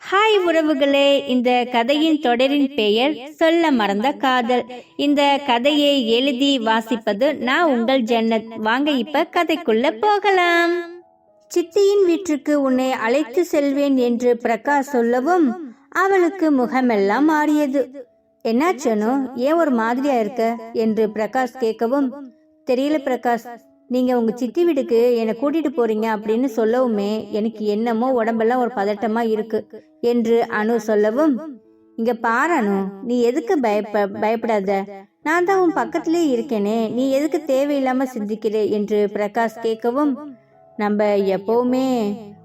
Hi உறவுகளே இந்த கதையின் தொடரின் பெயர் சொல்ல மறந்த காதல். இந்த கதையை எழுதி வாசிப்பது நான் உங்கள் ஜன்னத். வாங்க இப்ப கதைக்குள்ள போகலாம். சித்தியின் வீட்டுக்கு உன்னை அழைத்து செல்வேன் என்று பிரகாஷ் சொல்லவும் அவளுக்கு முகமெல்லாம் மாறியது. என்னாச்சனோ ஏன் ஒரு மாதிரியா இருக்க? என்று பிரகாஷ் கேட்கவும் தெரியல பிரகாஷ். நீங்க உங்க சித்தி வீட்டுக்கு என்னை கூட்டிட்டு போறீங்க அப்படின்னு சொல்லவுமே எனக்கு என்னமோ உடம்பெல்லாம் ஒரு பதட்டமா இருக்கு என்று அனு சொல்லவும் இங்க பாரு அனு நீ எதுக்கு பயப்ப பயப்படாத? நான் தான் உன் பக்கத்திலே இருக்கேனே நீ எதுக்கு தேவையில்லாம சிந்திக்கிறே? என்று பிரகாஷ் கேட்கவும் நம்ம எப்பவுமே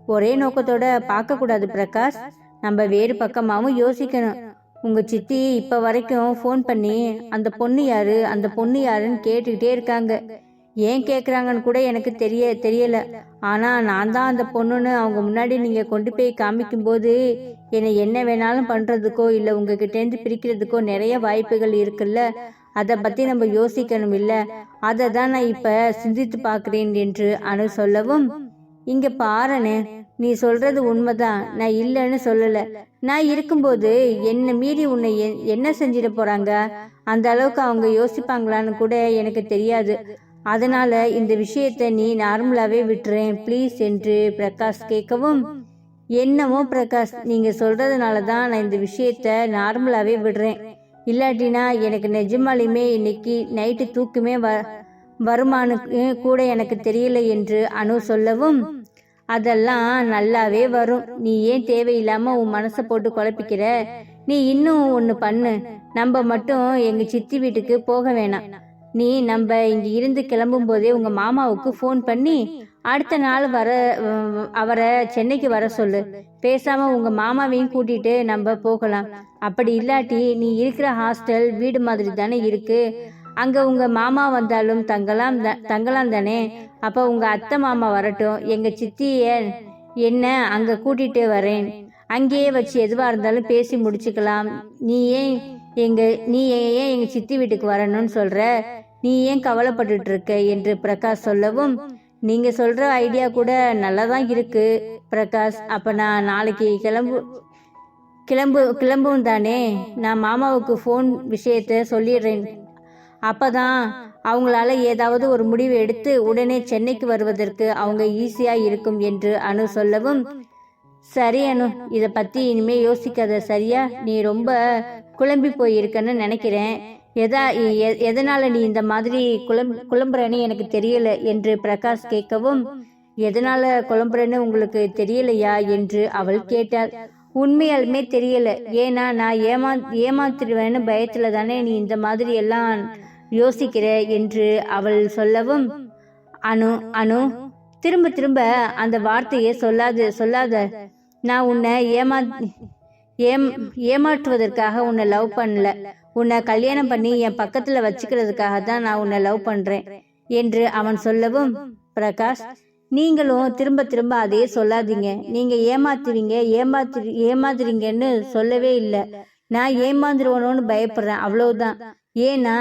ஒரே நோக்கத்தோட பார்க்க கூடாது பிரகாஷ். நம்ம வேறு பக்கமாவும் யோசிக்கணும். உங்க சித்தி இப்ப வரைக்கும் ஃபோன் பண்ணி அந்த பொண்ணு யாரு? அந்த பொண்ணு யாருன்னு கேட்டுக்கிட்டே இருக்காங்க. ஏன் கேட்குறாங்கன்னு கூட எனக்கு தெரிய தெரியல. ஆனால் நான் தான் அந்த பொண்ணுன்னு அவங்க முன்னாடி நீங்கள் கொண்டு போய் காமிக்கும்போது என்னை என்ன வேணாலும் பண்ணுறதுக்கோ இல்லை உங்ககிட்டேருந்து பிரிக்கிறதுக்கோ நிறைய வாய்ப்புகள் இருக்குல்ல. அதை பற்றி நம்ம யோசிக்கணும் இல்லை. அதை தான் நான் இப்போ சிந்தித்து பார்க்குறேன் என்று அனு சொல்லவும் இங்கே பாருன்னு நீ சொல்றது உண்மைதான். நான் இல்லைன்னு சொல்லல. நான் இருக்கும்போது என்னை மீறி உன்னை எ- என்ன செஞ்சிட போறாங்க? அந்த அளவுக்கு அவங்க யோசிப்பாங்களான்னு கூட எனக்கு தெரியாது. அதனால இந்த விஷயத்தை நீ நார்மலாவே விட்டுறேன். ப்ளீஸ் என்று பிரகாஷ் கேட்கவும் என்னமோ பிரகாஷ் நீங்க சொல்றதுனால தான் நான் இந்த விஷயத்த நார்மலாவே விடுறேன். இல்லாட்டினா எனக்கு நிஜமாலுமே இன்னைக்கு நைட்டு தூக்கமே வ வருமானு கூட எனக்கு தெரியல என்று அனு சொல்லவும் அதெல்லாம் நல்லாவே வரும். நீ ஏன் தேவையில்லாம உன் மனசை போட்டு குழப்பிக்கிற? நீ இன்னும் ஒன்று பண்ணு. நம்ம மட்டும் எங்க சித்தி வீட்டுக்கு போக வேணாம். நீ நம்ம இங்க இருந்து கிளம்பும் போதே உங்க மாமாவுக்கு ஃபோன் பண்ணி அடுத்த நாள் வர அவரை சென்னைக்கு வர சொல்லு. பேசாம உங்க மாமாவையும் கூட்டிட்டு நம்ம போகலாம். அப்படி இல்லாட்டி நீ இருக்கிற ஹாஸ்டல் வீடு மாதிரி தானே இருக்கு. அங்க உங்க மாமா வந்தாலும் தங்கலாம் தங்கலாம் தானே. அப்ப உங்க அத்தை மாமா வரட்டும். எங்க சித்திய என்ன அங்க கூட்டிட்டு வரேன். அங்கேயே வச்சு எதுவா இருந்தாலும் பேசி முடிச்சுக்கலாம். நீ ஏன் எங்க நீ ஏன் எங்க சித்தி வீட்டுக்கு வரணும்னு சொல்ற? நீ ஏன் கவலைப்பட்டுட்டு இருக்க என்று பிரகாஷ் சொல்லவும் நீங்க சொல்ற ஐடியா கூட நல்லதான் இருக்கு பிரகாஷ். அப்ப நான் நாளைக்கு கிளம்பு கிளம்பு கிளம்பும் தானே. நான் மாமாவுக்கு ஃபோன் விஷயத்த சொல்லிடுறேன். அப்பதான் அவங்களால ஏதாவது ஒரு முடிவு எடுத்து உடனே சென்னைக்கு வருவதற்கு அவங்க ஈஸியா இருக்கும் என்று அனு சொல்லவும் சரி அனு இதை பத்தி இனிமே யோசிக்காத சரியா? நீ ரொம்ப குழம்பி போயிருக்கன்னு நினைக்கிறேன். எதா எதனால் எதனால நீ இந்த மாதிரி குழம் குழம்புறன்னு எனக்கு தெரியல என்று பிரகாஷ் கேட்கவும் எதனால குழம்புறன்னு உங்களுக்கு தெரியலையா? என்று அவள் கேட்டாள். உண்மையாலுமே தெரியல. ஏன்னா நான் ஏமா ஏமாத்திடுவேன்னு பயத்துல தானே நீ இந்த மாதிரி எல்லாம் யோசிக்கிற? என்று அவள் சொல்லவும் அனு அனு திரும்ப திரும்ப அந்த வார்த்தையை சொல்லாது சொல்லாத. நான் உன்னை ஏமா ஏம் ஏமாற்றுவதற்காக உன்னை லவ் பண்ணல. உன்னை கல்யாணம் பண்ணி என் பக்கத்துல வச்சுக்கிறதுக்காக தான் நான் உன்னை லவ் பண்றேன் என்று அவன் சொல்லவும் பிரகாஷ் நீங்களும் திரும்ப திரும்ப அதையே சொல்லாதீங்க. நீங்க ஏமாத்துவீங்க ஏமாத்து ஏமாத்துறீங்கன்னு சொல்லவே இல்லை. நான் ஏமாந்துருவனோன்னு பயப்படுறேன். அவ்வளவுதான். ஏன்னா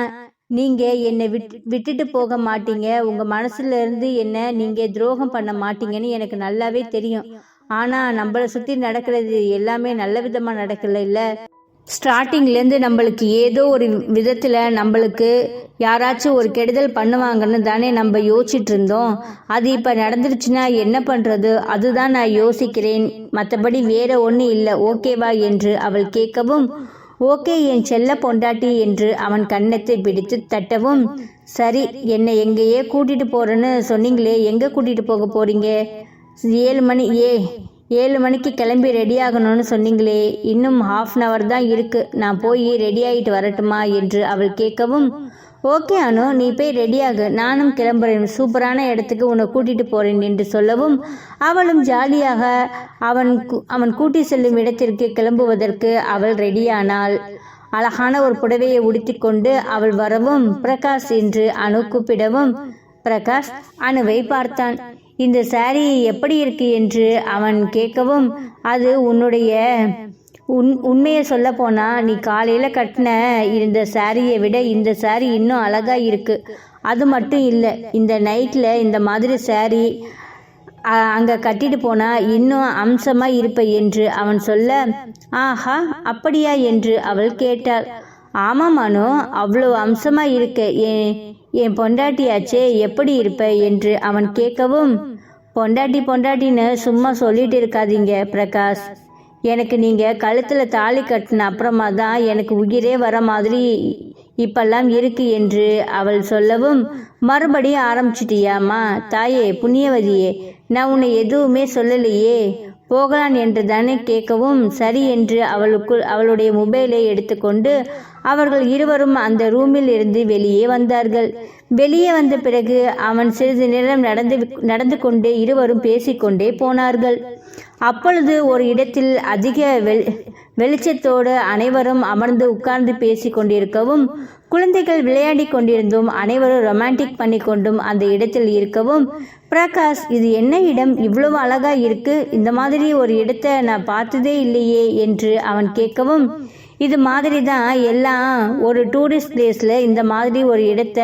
நீங்க என்னை விட்டு விட்டுட்டு போக மாட்டீங்க. உங்க மனசுல இருந்து என்ன நீங்க துரோகம் பண்ண மாட்டீங்கன்னு எனக்கு நல்லாவே தெரியும். ஆனா நம்மள சுத்தி நடக்கிறது எல்லாமே நல்ல விதமா நடக்கல இல்ல? ஸ்டார்டிங்ல இருந்து நம்மளுக்கு ஏதோ ஒரு விதத்துல நம்மளுக்கு யாராச்சும் ஒரு கெடுதல் பண்ணுவாங்கன்னு தானே நம்ம யோசிச்சுட்டு இருந்தோம் அது இப்ப நடந்துருச்சுன்னா என்ன பண்றது? அதுதான் நான் யோசிக்கிறேன். மற்றபடி வேற ஒன்றும் இல்லை. ஓகேவா என்று அவள் கேட்கவும் ஓகே என் செல்ல பொண்டாட்டி என்று அவன் கன்னத்தை பிடித்து தட்டவும் சரி என்னை எங்கேயே கூட்டிட்டு போறேன்னு சொன்னீங்களே எங்க கூட்டிட்டு போக போறீங்க? ஏழு மணி ஏ ஏழு மணிக்கு கிளம்பி ரெடி ஆகணும்னு சொன்னீங்களே. இன்னும் ஹாஃப் அன் அவர் தான் இருக்கு. நான் போய் ரெடி ஆகிட்டு வரட்டுமா என்று அவள் கேட்கவும் ஓகே அனு நீ போய் ரெடியாகு நானும் கிளம்புறேன். சூப்பரான இடத்துக்கு உன்னை கூட்டிட்டு போறேன் என்று சொல்லவும் அவளும் ஜாலியாக அவன் அவன் கூட்டி செல்லும் இடத்திற்கு கிளம்புவதற்கு அவள் ரெடியானாள் அழகான ஒரு புடவையை உடுத்திக்கொண்டு அவள் வரவும் பிரகாஷ் என்று அனு கூப்பிடவும் பிரகாஷ் அணுவை பார்த்தான். இந்த saree எப்படி இருக்கு என்று அவன் கேட்கவும் அது உன்னுடைய உன் உண்மையை சொல்ல போனா நீ காலையில கட்டின இந்த சாரியை விட இந்த saree இன்னும் அழகா இருக்கு. அது மட்டும் இல்லை இந்த நைட்ல இந்த மாதிரி saree அங்கே அங்க கட்டிட்டு போனா இன்னும் அம்சமா இருப்ப என்று அவன் சொல்ல ஆஹா அப்படியா என்று அவள் கேட்டாள். ஆமா மனு அவ்வளோ அம்சமா இருக்க. என் என் பொண்டாட்டியாச்சே எப்படி இருப்ப என்று அவன் கேட்கவும் பொண்டாட்டி பொண்டாட்டின்னு சும்மா சொல்லிட்டு இருக்காதீங்க பிரகாஷ். எனக்கு நீங்கள் கழுத்தில் தாலி கட்டின அப்புறமா தான் எனக்கு உயிரே வர மாதிரி இப்பெல்லாம் இருக்கு என்று அவள் சொல்லவும் மறுபடியும் ஆரம்பிச்சிட்டியாம்மா. தாயே புண்ணியவதியே நான் உன்னை எதுவுமே சொல்லலையே. போகலாம் என்று தானே கேட்கவும் சரி என்று அவளுக்குள் அவளுடைய மொபைலை எடுத்துக்கொண்டு அவர்கள் இருவரும் அந்த ரூமில் இருந்து வெளியே வந்தார்கள். வெளியே வந்த பிறகு அவன் சிறிது நேரம் நடந்து நடந்து கொண்டே இருவரும் பேசிக்கொண்டே போனார்கள். அப்பொழுது ஒரு இடத்தில் அதிக வெள் வெளிச்சத்தோடு அனைவரும் அமர்ந்து உட்கார்ந்து பேசி கொண்டிருக்கவும் குழந்தைகள் விளையாடி கொண்டிருந்தும் அனைவரும் ரொமான்டிக் பண்ணி கொண்டும் அந்த இடத்தில் இருக்கவும் பிரகாஷ் இது என்ன இடம்? இவ்வளவு அழகா இருக்கு. இந்த மாதிரி ஒரு இடத்தை நான் பார்த்ததே இல்லையே என்று அவன் கேட்கவும் இது மாதிரி தான் எல்லாம் ஒரு டூரிஸ்ட் பிளேஸில் இந்த மாதிரி ஒரு இடத்த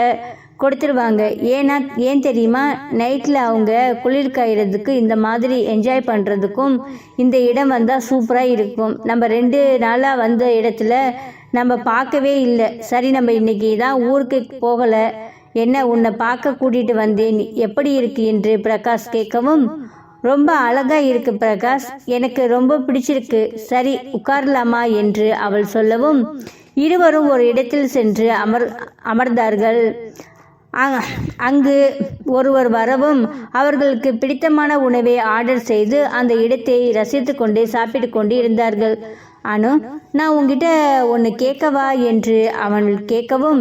கொடுத்துருவாங்க. ஏன்னா ஏன் தெரியுமா? நைட்டில் அவங்க குளிர் காயறதுக்கு இந்த மாதிரி என்ஜாய் பண்ணுறதுக்கும் இந்த இடம் வந்தால் சூப்பராக இருக்கும். நம்ம ரெண்டு நாளாக வந்த இடத்துல நம்ம பார்க்கவே இல்லை. சரி நம்ம இன்னைக்கு தான் ஊருக்கு போகலை. என்ன உன்னை பார்க்க கூட்டிகிட்டு வந்தேன்? எப்படி இருக்கு என்று பிரகாஷ் கேட்கவும் ரொம்ப அழகா இருக்கு பிரகாஷ். எனக்கு ரொம்ப பிடிச்சிருக்கு. சரி உட்காரலாமா? என்று அவள் சொல்லவும் இருவரும் ஒரு இடத்தில் சென்று அமர் அமர்ந்தார்கள். அங்கு ஒருவர் வரவும் அவர்களுக்கு பிடித்தமான உணவை ஆர்டர் செய்து அந்த இடத்தை ரசித்து கொண்டே சாப்பிட்டு கொண்டு இருந்தார்கள். அனு நான் உங்ககிட்ட ஒன்று கேட்கவா என்று அவன் கேட்கவும்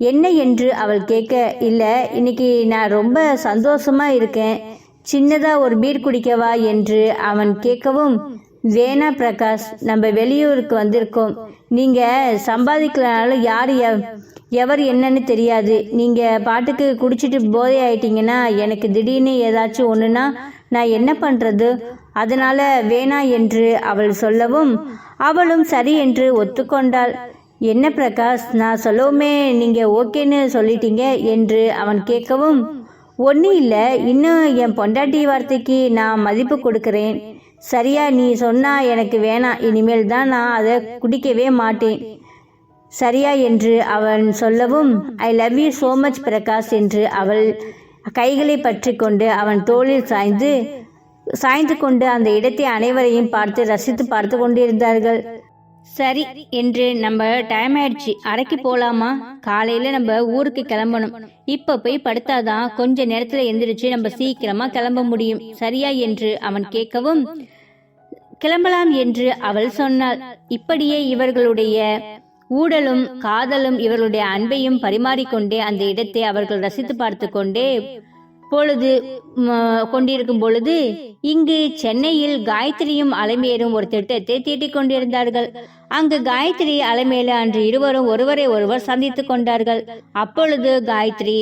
என்ன என்று அவள் கேட்க இல்லை இன்னைக்கு நான் ரொம்ப சந்தோஷமாக இருக்கேன். சின்னதாக ஒரு பீர் குடிக்கவா என்று அவன் கேட்கவும் வேணா பிரகாஷ் நம்ம வெளியூருக்கு வந்திருக்கோம். நீங்கள் சம்பாதிக்கலனாலும் யார் எவர் என்னன்னு தெரியாது. நீங்கள் பாட்டுக்கு குடிச்சிட்டு போதை ஆயிட்டீங்கன்னா எனக்கு திடீர்னு ஏதாச்சும் ஒன்றுனா நான் என்ன பண்ணுறது அதனால் வேணா என்று அவள் சொல்லவும் அவளும் சரி என்று ஒத்துக்கொண்டாள். என்ன பிரகாஷ் நான் சொல்லவுமே நீங்கள் ஓகேன்னு சொல்லிட்டீங்க என்று அவன் கேட்கவும் ஒன்றும் இல்லை இன்னும் என் பொண்டாட்டி வார்த்தைக்கு நான் மதிப்பு கொடுக்குறேன். சரியா நீ சொன்னா எனக்கு வேணாம். இனிமேல் தான் நான் அதை குடிக்கவே மாட்டேன். சரியா என்று அவன் சொல்லவும் I love you so much Prakash என்று அவள் கைகளை பற்றி கொண்டு அவன் தோளில் சாய்ந்து சாய்ந்து கொண்டு அந்த இடத்தை அனைவரையும் பார்த்து ரசித்து பார்த்து கொண்டிருந்தார்கள். சரி என்று நம்ம டைம் ஆயிடுச்சு. அரைக்கு போலாமா? காலையில நம்ம ஊருக்கு கிளம்பணும். இப்ப போய் படுத்தாதான் கொஞ்ச நேரத்துல எந்திரிச்சு நம்ம சீக்கிரமா கிளம்ப முடியும். சரியா என்று அவன் கேட்கவும் கிளம்பலாம் என்று அவள் சொன்னாள். இப்படியே இவர்களுடைய ஊடலும் காதலும் இவர்களுடைய அன்பையும் பரிமாறிக்கொண்டே அந்த இடத்தை அவர்கள் ரசித்து பார்த்து கொண்டே பொழுது கொண்டிருக்கும் பொழுது இங்கு சென்னையில் காயத்ரியும் அலைமேலும் ஒரு திட்டத்தை தீட்டிக் கொண்டிருந்தார்கள். அங்கு காயத்ரி அலைமேலு அன்று இருவரும் ஒருவரை ஒருவர் சந்தித்துக் கொண்டார்கள். அப்பொழுது காயத்ரி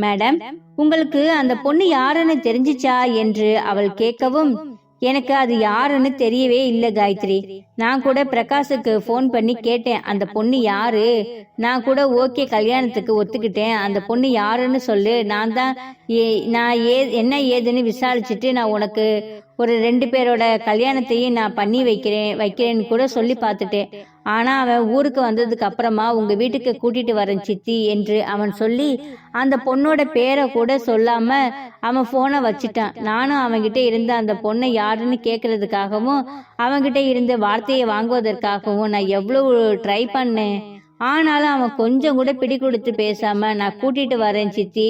மேடம் உங்களுக்கு அந்த பொண்ணு யாருன்னு தெரிஞ்சிச்சா? என்று அவள் கேட்கவும் எனக்கு அது யாருன்னு தெரியவே இல்லை காயத்ரி. நான் கூட பிரகாஷுக்கு ஃபோன் பண்ணி கேட்டேன் அந்த பொண்ணு யாரு? நான் கூட ஓகே கல்யாணத்துக்கு ஒத்துக்கிட்டேன் அந்த பொண்ணு யாருன்னு சொல்லு. நான் தான் ஏ நான் ஏ என்ன ஏதுன்னு விசாரிச்சுட்டு நான் உனக்கு ஒரு ரெண்டு பேரோட கல்யாணத்தையும் நான் பண்ணி வைக்கிறேன் வைக்கிறேன்னு கூட சொல்லி பார்த்துட்டேன். ஆனா அவன் ஊருக்கு வந்ததுக்கு அப்புறமா உங்க வீட்டுக்கு கூட்டிட்டு வரேன் சித்தி என்று அவன் சொல்லி அந்த பொண்ணோட பேரை கூட சொல்லாம அவன் போனை வச்சுட்டான். நானும் அவன்கிட்ட இருந்த அந்த பொண்ணை யாருன்னு கேட்கறதுக்காகவும் அவன்கிட்ட இருந்து வார்த்தையை வாங்குவதற்காகவும் நான் எவ்வளவு ட்ரை பண்ணேன். ஆனாலும் அவன் கொஞ்சம் கூட பிடி கொடுத்து பேசாம நான் கூட்டிட்டு வரேன் சித்தி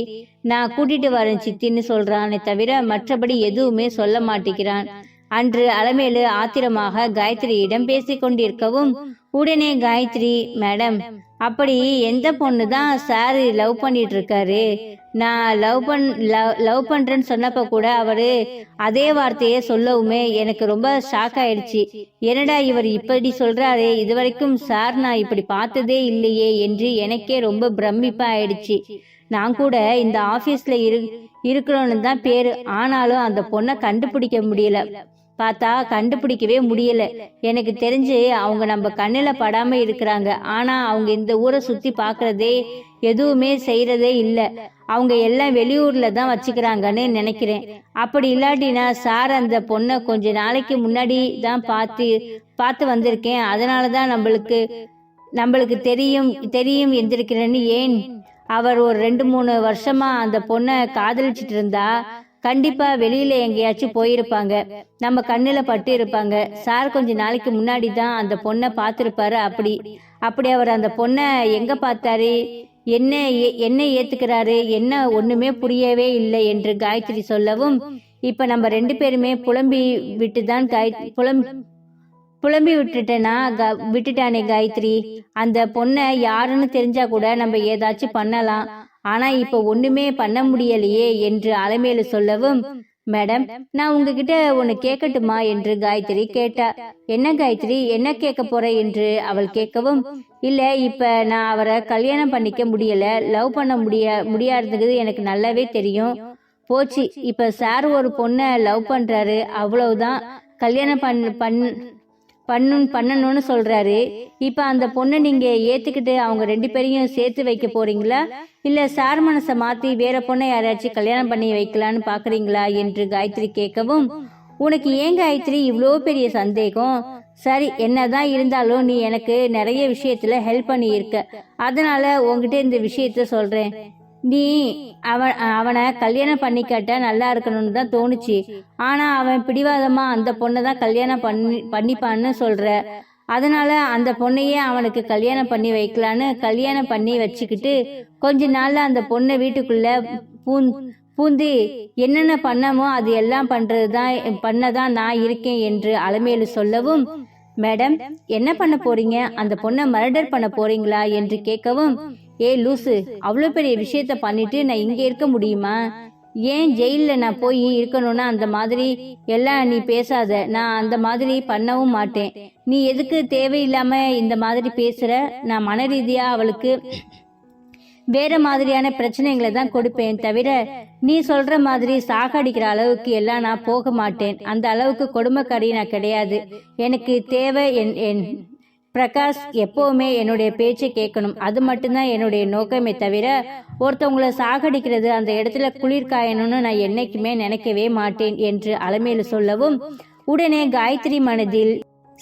நான் கூட்டிட்டு வரேன் சித்தின்னு சொல்றானே தவிர மற்றபடி எதுவுமே சொல்ல மாட்டேங்கிறான். அன்று அலமேலு ஆத்திரமாக காயத்ரியிடம் பேசிக் கொண்டிருக்கவும் உடனே காயத்ரி மேடம் அப்படி எந்த பொண்ணு தான் சார் லவ் பண்ணிட்டு இருக்காரு நான் லவ் பண் லவ் லவ் பண்றேன்னு சொன்னப்ப கூட அவரு அதே வார்த்தையை சொல்லவுமே எனக்கு ரொம்ப ஷாக் ஆயிடுச்சு. என்னடா இவர் இப்படி சொல்றாரே? இதுவரைக்கும் சார் நான் இப்படி பார்த்ததே இல்லையே என்று எனக்கே ரொம்ப பிரமிப்பா ஆயிடுச்சு நான் கூட இந்த ஆபீஸ்ல இரு இருக்கிறோன்னு தான் பேரு. ஆனாலும் அந்த பொண்ணை கண்டுபிடிக்க முடியல. பார்த்தா கண்டுபிடிக்கவே முடியல. எனக்கு தெரிஞ்சு அவங்க நம்ம கண்ணில் படாம இருக்கிறாங்க. ஆனா அவங்க இந்த ஊரை சுத்தி பாக்குறதே எதுவுமே செய்யறதே இல்லை. அவங்க எல்லாம் வெளியூர்ல தான் வச்சுக்கிறாங்கன்னு நினைக்கிறேன். அப்படி இல்லாட்டினா சார் அந்த பொண்ணை கொஞ்ச நாளைக்கு முன்னாடி தான் பார்த்து பார்த்து வந்திருக்கேன். அதனால தான் நம்மளுக்கு நம்மளுக்கு தெரியும் தெரியும் எந்திருக்கிறேன்னு ஏன்? அவர் ஒரு ரெண்டு மூணு வருஷமா அந்த பொண்ணை காதலிச்சிட்டு இருந்தா கண்டிப்பா வெளியில எங்கேயாச்சும் போயிருப்பாங்க. நம்ம கண்ணுல பட்டு இருப்பாங்க சார் கொஞ்ச நாளைக்கு முன்னாடி தான் அந்த பொண்ணை பார்த்துருப்பாரு அப்படி. அப்படி அவர் அந்த பொண்ணை எங்க பார்த்தாரு? என்ன ஏ- என்ன ஏத்துக்கிறாரு? என்ன ஒண்ணுமே புரியவே இல்லை என்று காயத்ரி சொல்லவும் இப்ப நம்ம ரெண்டு பேருமே புலம்பி விட்டுதான் காய் புலம் புலம்பி விட்டுட்டேனா? க விட்டுட்டானே காயத்ரி. அந்த பொண்ணை யாருன்னு தெரிஞ்சா கூட நம்ம ஏதாச்சும் பண்ணலாம். ஆனா இப்ப ஒண்ணுமே பண்ண முடியலையே என்று அலமேலு சொல்லவும் மேடம் நான் உங்ககிட்ட ஒன்னு கேட்கட்டுமா என்று காயத்ரி கேட்டா என்ன காயத்ரி என்ன கேட்க போற? என்று அவள் கேட்கவும் இல்ல இப்ப நான் அவரை கல்யாணம் பண்ணிக்க முடியல லவ் பண்ண முடிய முடியாதுங்கிறது எனக்கு நல்லாவே தெரியும். போச்சு இப்ப சார் ஒரு பொண்ணை லவ் பண்றாரு அவ்வளவுதான். கல்யாணம் பண் பண் பண்ணும் பண்ணணும்னு சொல்றாரு. இப்ப அந்த பொண்ணை நீங்க ஏத்துக்கிட்டு அவங்க ரெண்டு பேரையும் சேர்த்து வைக்க போறீங்களா? இல்ல சார் மனசை மாத்தி வேற பொண்ணை யாராச்சும் கல்யாணம் பண்ணி வைக்கலான்னு பாக்குறீங்களா என்று காயத்ரி கேட்கவும் உனக்கு ஏன் காயத்ரி இவ்வளோ பெரிய சந்தேகம்? சரி என்னதான் இருந்தாலும் நீ எனக்கு நிறைய விஷயத்துல ஹெல்ப் பண்ணி இருக்க அதனால இந்த விஷயத்த சொல்றேன். நீ அவன் அவனை கல்யாணம் பண்ணிக்கிட்ட நல்லா இருக்கணும்னு தான் தோணுச்சு. ஆனா அவன் பிடிவாதமா அந்த பொண்ணை தான் கல்யாணம் பண்ணி பண்ணிப்பான்னு சொல்ற. அதனால அந்த பொண்ணையே அவனுக்கு கல்யாணம் பண்ணி வைக்கலான்னு கல்யாணம் பண்ணி வச்சுக்கிட்டு கொஞ்ச நாள்ல அந்த பொண்ணை வீட்டுக்குள்ள பூந் பூந்தி என்னென்ன பண்ணமோ அது எல்லாம் பண்றது தான் பண்ணதான் நான் இருக்கேன் என்று அலமேலு சொல்லவும் மேடம் என்ன பண்ண போறீங்க? அந்த பொண்ணை மர்டர் பண்ண போறீங்களா என்று கேட்கவும் ஏ லூசு அவ்வளோ பெரிய விஷயத்த பண்ணிட்டு நான் இங்க இருக்க முடியுமா? ஏன் ஜெயிலில் நான் போய் இருக்கணும்னா அந்த மாதிரி? எல்லாம் நீ பேசாத நான் அந்த மாதிரி பண்ணவும் மாட்டேன். நீ எதுக்கு தேவையில்லாம இந்த மாதிரி பேசுற? நான் மன ரீதியா அவளுக்கு வேற மாதிரியான பிரச்சனைகளை தான் கொடுப்பேன் தவிர நீ சொல்ற மாதிரி சாகடிக்கிற அளவுக்கு எல்லாம் நான் போக மாட்டேன். அந்த அளவுக்கு கொடுமைக்காரி நான் கிடையாது. எனக்கு தேவை என் என் பிரகாஷ் எப்பவுமே என்னுடைய பேச்சை கேட்கணும். அது மட்டும்தான் என்னுடைய நோக்கமே தவிர ஒருத்தவங்களை சாகடிக்கிறது அந்த இடத்துல குளிர் காயணும்னு நான் என்னைக்குமே நினைக்கவே மாட்டேன் என்று அலமையில் சொல்லவும் உடனே காயத்ரி மனதில்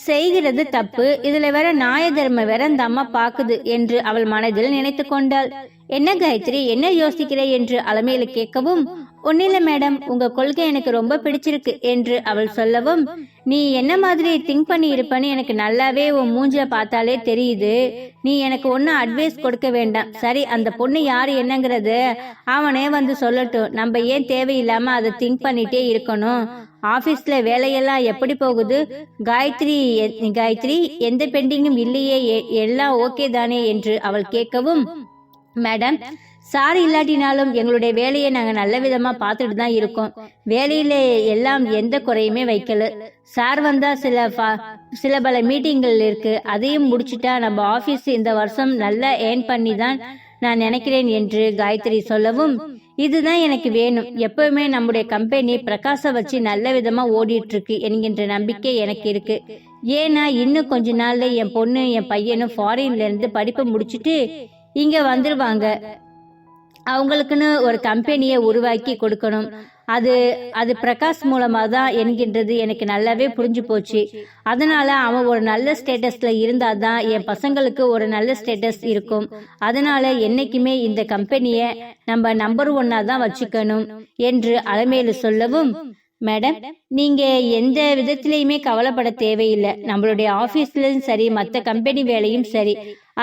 செய்கிறது தப்பு இதுல வேற நியாய தர்மம் வேற இந்த அம்மா பாக்குது என்று அவள் மனதில் நினைத்து கொண்டாள். என்ன காயத்ரி என்ன யோசிக்கிறே? என்று அலமையில கேட்கவும் ஒன்னில மேடம் உங்க கொள்கை எனக்கு ரொம்ப பிடிச்சிருக்கு என்று அவள் சொல்லவும் நீ என்ன மாதிரி திங்க் பண்ணி இருப்பன்னு எனக்கு நல்லாவே உன் மூஞ்சில பார்த்தாலே தெரியுது. நீ எனக்கு ஒன்னும் அட்வைஸ் கொடுக்க வேண்டாம். சரி அந்த பொண்ணு யாரு என்னங்கிறது அவனே வந்து சொல்லட்டும். நம்ம ஏன் தேவையில்லாம அதை திங்க் பண்ணிட்டே இருக்கணும். ஆபீஸ்ல வேலையெல்லாம் எப்படி போகுது? காயத்ரி காயத்ரி எந்த பெண்டிங்கும் இல்லையே எ- எல்லாம் ஓகே தானே என்று அவள் கேட்கவும் மேடம் சார் இல்லாட்டினாலும் எங்களுடைய வேலையை நாங்க நல்ல விதமா பார்த்துட்டு தான் இருக்கோம். வேலையில எல்லாம் எந்த குறையுமே வைக்கல. சார் வந்தா சில சில பல மீட்டிங்கள் இருக்கு. அதையும் முடிச்சிட்டா நம்ம ஆபீஸ் இந்த வருஷம் நல்லா ஏர்ன் பண்ணி தான் நான் நினைக்கிறேன் என்று காயத்ரி சொல்லவும் இதுதான் எனக்கு வேணும். எப்பவுமே நம்முடைய கம்பெனி பிரகாச வச்சு நல்ல விதமா ஓடிட்டு இருக்கு என்கின்ற நம்பிக்கை எனக்கு இருக்கு. ஏன்னா இன்னும் கொஞ்ச நாள்ல என் பொண்ணு என் பையனும் ஃபாரின்ல இருந்து படிப்பை முடிச்சிட்டு இங்க வந்துருவாங்க. அவங்களுக்குன்னு ஒரு கம்பெனியை உருவாக்கி கொடுக்கணும். அது அது பிரகாஷ் மூலமா தான் என்கின்றது. எனக்கு நல்லாவே புரிஞ்சு போச்சு. அதனால அவன் ஒரு நல்ல ஸ்டேட்டஸ்ல இருந்தாதான் என் பசங்களுக்கு ஒரு நல்ல ஸ்டேட்டஸ் இருக்கும். அதனால என்னைக்குமே இந்த கம்பெனியை நம்ம நம்பர் ஒன்னா தான் வச்சுக்கணும் என்று அலமேலு சொல்லவும் மேடம் நீங்க எந்த விதத்திலயுமே கவலைப்பட தேவையில்லை. நம்மளுடைய ஆபீஸ்லயும் சரி மற்ற கம்பெனி வேலையும் சரி.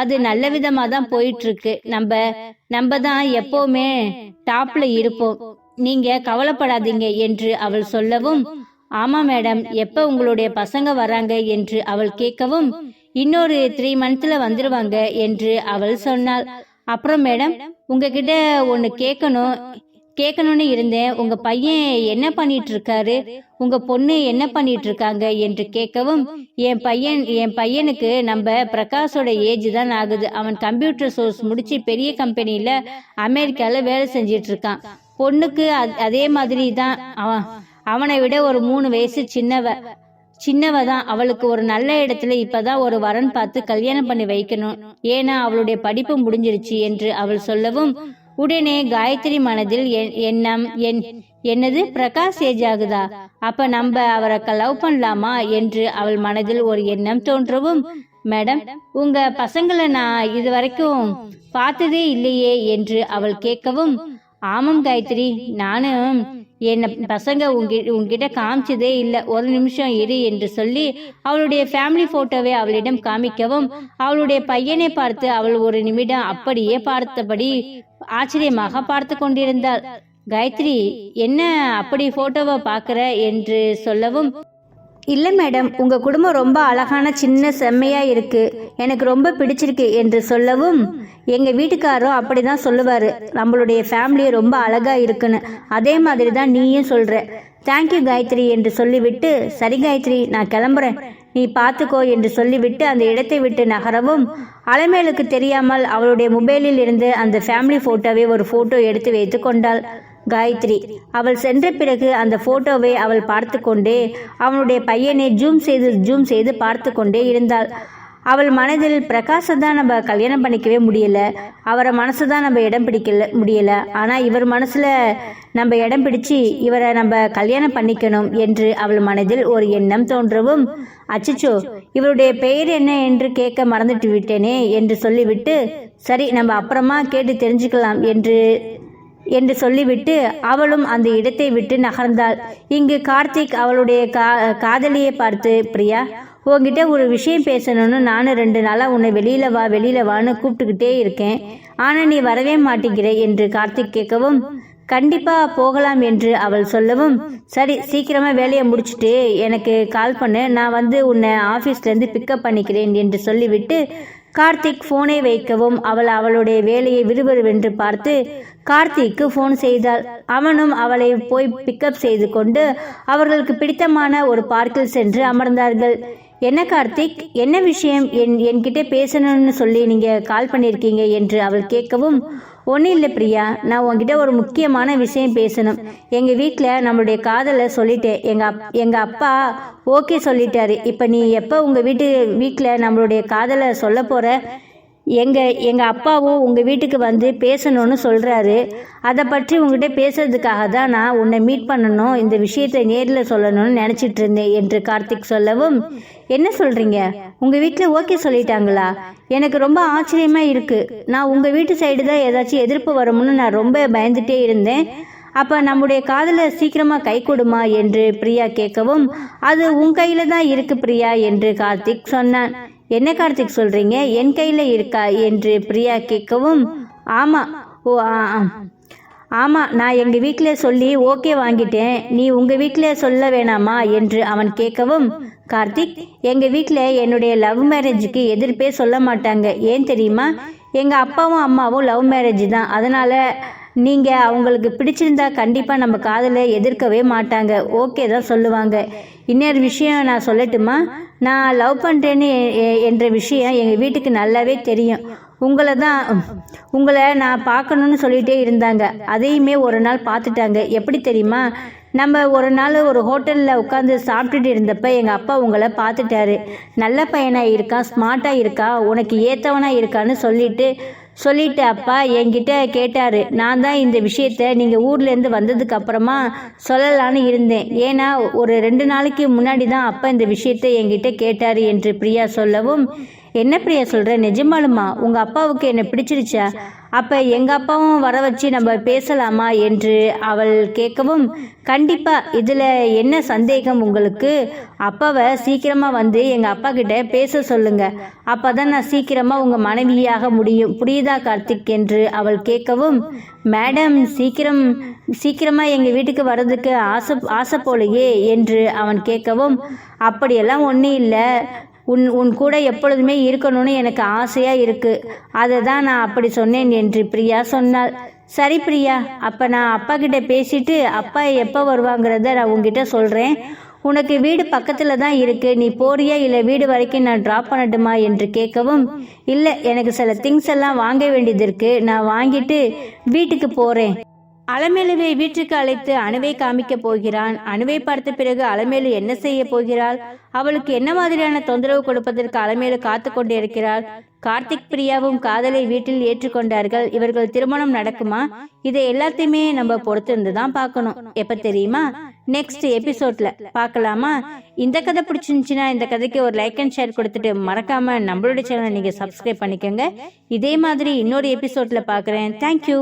அது நல்ல விதமா தான் போயிட்டு இருக்கு நம்ம நம்ம தான் எப்பவுமே டாப்ல இருப்போம். நீங்க கவலைப்படாதீங்க என்று அவள் சொல்லவும் ஆமா மேடம் எப்ப உங்களுடைய பசங்க வராங்க? என்று அவள் கேட்கவும் இன்னொரு த்ரீ மந்த்ல வந்துருவாங்க என்று அவள் சொன்னாள். அப்புறம் மேடம் உங்ககிட்ட ஒன்னு கேட்கணும் கேட்கணும்னு இருந்தேன். உங்க பையன் என்ன பண்ணிட்டு இருக்காரு உங்க பொண்ணு என்ன பண்ணிட்டு இருக்காங்க என்று கேட்கவும் என் பையன் என் பையனுக்கு நம்ம பிரகாஷோட ஏஜ் தான் ஆகுது. அவன் கம்ப்யூட்டர் சோர்ஸ் முடிச்சு பெரிய கம்பெனில அமெரிக்கால வேலை செஞ்சிட்டு இருக்கான் பொண்ணுக்கு அ- அதே மாதிரி தான் அவன் அவனை விட ஒரு மூணு வயசு சின்னவ சின்னவ தான். அவளுக்கு ஒரு நல்ல இடத்துல இப்பதான் ஒரு வரன் பார்த்து கல்யாணம் பண்ணி வைக்கணும். ஏன்னா அவளுடைய படிப்பு முடிஞ்சிருச்சு என்று அவள் சொல்லவும் உடனே காயத்ரி மனதில் எண்ணம் என் என்னது? பிரகாஷ் ஏஜ் ஆகுதா? அப்ப நம்ம அவரை லவ் பண்ணலாமா? என்று அவள் மனதில் ஒரு எண்ணம் தோன்றவும் மேடம் உங்க பசங்களை நான் இது வரைக்கும் பார்த்ததே இல்லையே என்று அவள் கேட்கவும் ஆமாம் காயத்ரி நானும் என்ன பசங்க உங்கி உங்ககிட்ட காமிச்சதே இல்லை. ஒரு நிமிஷம் இரு என்று சொல்லி அவளுடைய ஃபேமிலி போட்டோவை அவளிடம் காமிக்கவும் அவளுடைய பையனை பார்த்து அவள் ஒரு நிமிடம் அப்படியே பார்த்தபடி ஆச்சரியமாக பார்த்து கொண்டிருந்தாள். காயத்ரி என்ன அப்படி போட்டோவை பார்க்குற என்று சொல்லவும் இல்லை மேடம் உங்கள் குடும்பம் ரொம்ப அழகான சின்ன செம்மையாக இருக்கு. எனக்கு ரொம்ப பிடிச்சிருக்கு என்று சொல்லவும் எங்கள் வீட்டுக்காரரும் அப்படி தான் சொல்லுவார். நம்மளுடைய ஃபேமிலி ரொம்ப அழகாக இருக்குன்னு. அதே மாதிரி தான் நீயும் சொல்கிற தேங்க்யூ காயத்ரி என்று சொல்லிவிட்டு சரி காயத்ரி நான் கிளம்புறேன். நீ பார்த்துக்கோ என்று சொல்லிவிட்டு அந்த இடத்தை விட்டு நகரவும் அலைமேலுக்கு தெரியாமல் அவளுடைய மொபைலில் இருந்து அந்த ஃபேமிலி ஃபோட்டோவை ஒரு ஃபோட்டோ எடுத்து வைத்து கொண்டாள். காயத்ரி. அவள் சென்ற பிறகு அந்த போட்டோவை அவள் பார்த்து கொண்டே அவனுடைய பையனை ஜூம் செய்து ஜூம் செய்து பார்த்து கொண்டே இருந்தாள். அவள் மனதில் பிரகாஷை தான் நம்ம கல்யாணம் பண்ணிக்கவே முடியல. அவரை மனசு தான் நம்ம இடம் பிடிக்கல முடியல. ஆனால் இவர் மனசில் நம்ம இடம் பிடிச்சு இவரை நம்ம கல்யாணம் பண்ணிக்கணும் என்று அவள் மனதில் ஒரு எண்ணம் தோன்றவும் அச்சச்சோ இவருடைய பெயர் என்ன என்று கேட்க மறந்துட்டு விட்டேனே என்று சொல்லிவிட்டு சரி நம்ம அப்புறமா கேட்டு தெரிஞ்சுக்கலாம் என்று என்று சொல்லிவிட்டு அவளும் அந்த இடத்தை விட்டு நகர்ந்தாள். இங்கு கார்த்திக் அவளுடைய கா காதலியை பார்த்து பிரியா உங்ககிட்ட ஒரு விஷயம் பேசணும்னு நானும் ரெண்டு நாளாக உன்னை வெளியில வா வெளியில வான்னு கூப்பிட்டுக்கிட்டே இருக்கேன். ஆனால் நீ வரவே மாட்டேங்கிற என்று கார்த்திக் கேட்கவும் கண்டிப்பா போகலாம் என்று அவள் சொல்லவும் சரி சீக்கிரமா வேலையை முடிச்சுட்டு எனக்கு கால் பண்ணு. நான் வந்து உன்னை ஆஃபீஸ்லேருந்து பிக்கப் பண்ணிக்கிறேன் என்று சொல்லிவிட்டு கார்த்திக் போனை வைக்கவும் அவள் அவளுடைய வேலையை விறுவிறுவென்று பார்த்து கார்த்திக்கு ஃபோன் செய்தாள் அவனும் அவளை போய் பிக்கப் செய்து கொண்டு அவர்களுக்கு பிடித்தமான ஒரு பார்க்கில் சென்று அமர்ந்தார்கள். என்ன கார்த்திக்? என்ன விஷயம்? என் என்கிட்ட பேசணும்னு சொல்லி நீங்க கால் பண்ணியிருக்கீங்க? என்று அவள் கேட்கவும் ஒன்றும் இல்லை பிரியா. நான் உங்ககிட்ட ஒரு முக்கியமான விஷயம் பேசணும். எங்கள் வீட்டில் நம்மளுடைய காதலை சொல்லிட்டேன் எங்கள் அப் எங்கள் அப்பா ஓகே சொல்லிட்டாரு. இப்போ நீ எப்போ உங்கள் வீட்டு வீட்டில் நம்மளுடைய காதலை சொல்ல போகிற எங்கள் எங்கள் அப்பாவும் உங்கள் வீட்டுக்கு வந்து பேசணும்னு சொல்கிறாரு அதை பற்றி உங்ககிட்ட பேசுறதுக்காக தான் நான் உன்னை மீட் பண்ணணும் இந்த விஷயத்தை நேரில் சொல்லணும்னு நினச்சிட்டு இருந்தேன் என்று கார்த்திக் சொல்லவும் என்ன சொல்கிறீங்க உங்கள் வீட்டில் ஓகே சொல்லிட்டாங்களா? எனக்கு ரொம்ப ஆச்சரியமாக இருக்குது நான் உங்கள் வீட்டு சைடு தான் ஏதாச்சும் எதிர்ப்பு வரும்னு நான் ரொம்ப பயந்துட்டே இருந்தேன். அப்போ நம்முடைய காதல சீக்கிரமா கை கொடுமா? என்று பிரியா கேட்கவும் அது உன் கையில தான் இருக்கு பிரியா என்று கார்த்திக் சொன்னான். என்ன கார்த்திக் சொல்றீங்க? என் கையில இருக்கா? என்று பிரியா கேட்கவும் ஆமா ஓ ஆ ஆமா நான் எங்க வீட்டில் சொல்லி ஓகே வாங்கிட்டேன். நீ உங்க வீட்டில் சொல்ல வேணாமா? என்று அவன் கேட்கவும் கார்த்திக் எங்க வீட்டில் என்னுடைய லவ் மேரேஜுக்கு எதிர்ப்பே சொல்ல மாட்டாங்க. ஏன் தெரியுமா? எங்க அப்பாவும் அம்மாவும் லவ் மேரேஜ் தான். அதனால நீங்கள் அவங்களுக்கு பிடிச்சிருந்தா கண்டிப்பாக நம்ம காதலை எதிர்க்கவே மாட்டாங்க. ஓகே தான் சொல்லுவாங்க. இன்னொரு விஷயம் நான் சொல்லட்டுமா? நான் லவ் பண்ணுறேன்னு எ- என்ற விஷயம் எங்கள் வீட்டுக்கு நல்லாவே தெரியும். உங்களை தான் உங்களை நான் பார்க்கணுன்னு சொல்லிகிட்டே இருந்தாங்க. அதையுமே ஒரு நாள் பார்த்துட்டாங்க. எப்படி தெரியுமா? நம்ம ஒரு நாள் ஒரு ஹோட்டலில் உட்காந்து சாப்பிட்டுட்டு இருந்தப்ப எங்கள் அப்பா உங்களை பார்த்துட்டாரு. நல்ல பையனாக இருக்கான் ஸ்மார்ட்டாக இருக்கா? உனக்கு ஏற்றவனாக இருக்கான்னு சொல்லிட்டு சொல்லிட்டு அப்பா என்கிட்ட கேட்டாரு. நான் தான் இந்த விஷயத்த நீங்கள் ஊர்லேருந்து வந்ததுக்கு அப்புறமா சொல்லலான்னு இருந்தேன். ஏன்னா ஒரு ரெண்டு நாளைக்கு முன்னாடி தான் அப்பா இந்த விஷயத்த என்கிட்ட கேட்டாரு என்று பிரியா சொல்லவும் என்ன பிரியா சொல்கிற நிஜமாலுமா? உங்கள் அப்பாவுக்கு என்ன பிடிச்சிருச்சா? அப்போ எங்கள் அப்பாவும் வர வச்சு நம்ம பேசலாமா என்று அவள் கேட்கவும் கண்டிப்பாக இதில் என்ன சந்தேகம் உங்களுக்கு? அப்பாவை சீக்கிரமாக வந்து எங்கள் அப்பா கிட்ட பேச சொல்லுங்கள் அப்போ தான் நான் சீக்கிரமாக உங்கள் மனைவியாக முடியும். புரியுதா கார்த்திக்? என்று அவள் கேட்கவும் மேடம் சீக்கிரம் சீக்கிரமாக எங்கள் வீட்டுக்கு வர்றதுக்கு ஆசை ஆசை போலையே என்று அவன் கேட்கவும் அப்படியெல்லாம் ஒன்றும் இல்லை. உன் உன் கூட எப்பொழுதுமே இருக்கணும்னு எனக்கு ஆசையாக இருக்குது அதை தான் நான் அப்படி சொன்னேன் என்று பிரியா சொன்னாள். சரி பிரியா அப்போ நான் அப்பா கிட்ட பேசிட்டு அப்பா எப்போ வருவாங்கிறத நான் உங்ககிட்ட சொல்கிறேன் உனக்கு வீடு பக்கத்தில் தான் இருக்குது நீ போறியா இல்லை வீடு வரைக்கும் நான் ட்ராப் பண்ணட்டுமா என்று கேட்கவும் இல்லை எனக்கு சில திங்ஸ் எல்லாம் வாங்க வேண்டியது இருக்குது நான் வாங்கிட்டு வீட்டுக்கு போகிறேன் அலமேலுவை வீட்டுக்கு அழைத்து அணுவை காமிக்க போகிறான். அணுவை பார்த்த பிறகு அலமேலு என்ன செய்ய போகிறாள்? அவளுக்கு என்ன மாதிரியான தொந்தரவு கொடுப்பதற்கு அலமேலு காத்து கொண்டிருக்கிறாள் கார்த்திக் பிரியாவும் காதலை வீட்டில் ஏற்றுக்கொண்டார்கள் இவர்கள் திருமணம் நடக்குமா? இதை எல்லாத்தையுமே நம்ம பொறுத்திருந்து தான் பார்க்கணும். எப்ப தெரியுமா? நெக்ஸ்ட் எபிசோட்ல பார்க்கலாமா? இந்த கதை பிடிச்சிருந்துச்சுன்னா இந்த கதைக்கு ஒரு லைக் அண்ட் ஷேர் கொடுத்துட்டு மறக்காம நம்மளோட சேனலை நீங்க சப்ஸ்கிரைப் பண்ணிக்கோங்க. இதே மாதிரி இன்னொரு எபிசோட்ல பார்க்குறேன். தேங்க்யூ